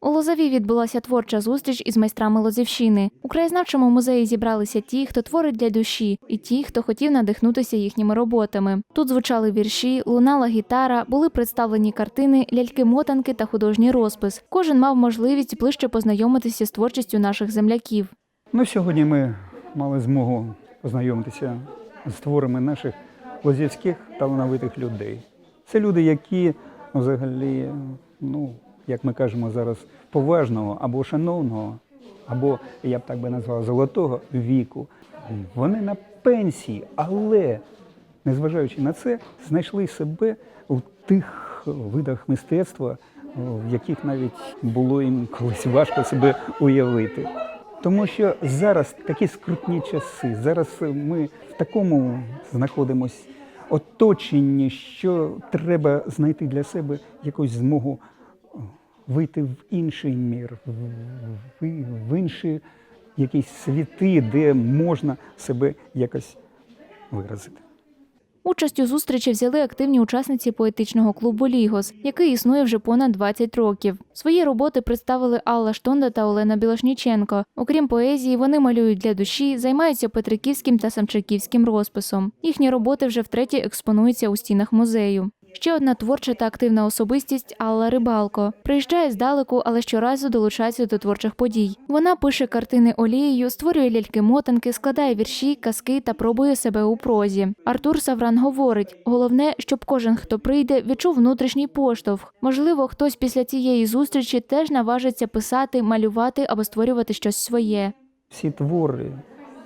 У Лозові відбулася творча зустріч із майстрами Лозівщини. У краєзнавчому музеї зібралися ті, хто творить для душі, і ті, хто хотів надихнутися їхніми роботами. Тут звучали вірші, лунала гітара, були представлені картини, ляльки-мотанки та художній розпис. Кожен мав можливість ближче познайомитися з творчістю наших земляків. Ну, сьогодні ми мали змогу познайомитися з творами наших лозівських талановитих людей. Це люди, які взагалі, ну, як ми кажемо зараз, поважного або шановного, або я б так би назвав золотого віку. Вони на пенсії, але незважаючи на це, знайшли себе у тих видах мистецтва, в яких навіть було їм колись важко себе уявити. Тому що зараз такі скрутні часи. Зараз ми в такому знаходимось оточенні, що треба знайти для себе якусь змогу вийти в інший мір, в, інші якісь світи, де можна себе якось виразити. Участь у зустрічі взяли активні учасниці поетичного клубу Лігос, який існує вже понад 20 років. Свої роботи представили Алла Штонда та Олена Білошніченко. Окрім поезії, вони малюють для душі, займаються петриківським та самчаківським розписом. Їхні роботи вже втретє експонуються у стінах музею. Ще одна творча та активна особистість Алла Рибалко. Приїжджає здалеку, але щоразу долучається до творчих подій. Вона пише картини олією, створює ляльки-мотанки, складає вірші, казки та пробує себе у прозі. Артур Савран говорить: головне, щоб кожен, хто прийде, відчув внутрішній поштовх. Можливо, хтось після цієї зустрічі теж наважиться писати, малювати або створювати щось своє. Всі твори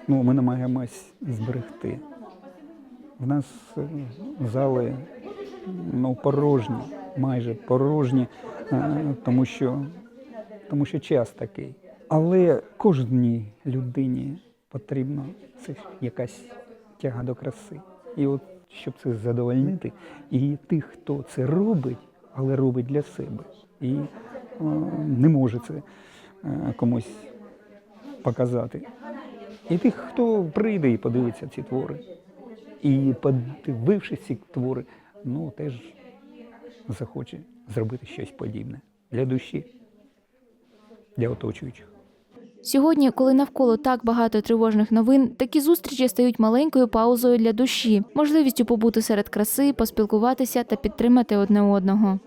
ну, ми намагаємось зберегти. В нас е, зали ну, порожні, майже порожні, е, тому що, тому що час такий. Але кожній людині потрібна якась тяга до краси. І от щоб це задовольнити, і тих, хто це робить, але робить для себе, і е, не може це е, комусь показати. І тих, хто прийде і подивиться ці твори. І подивившись ці твори, ну теж захоче зробити щось подібне для душі, для оточуючих. Сьогодні, коли навколо так багато тривожних новин, такі зустрічі стають маленькою паузою для душі, можливістю побути серед краси, поспілкуватися та підтримати одне одного.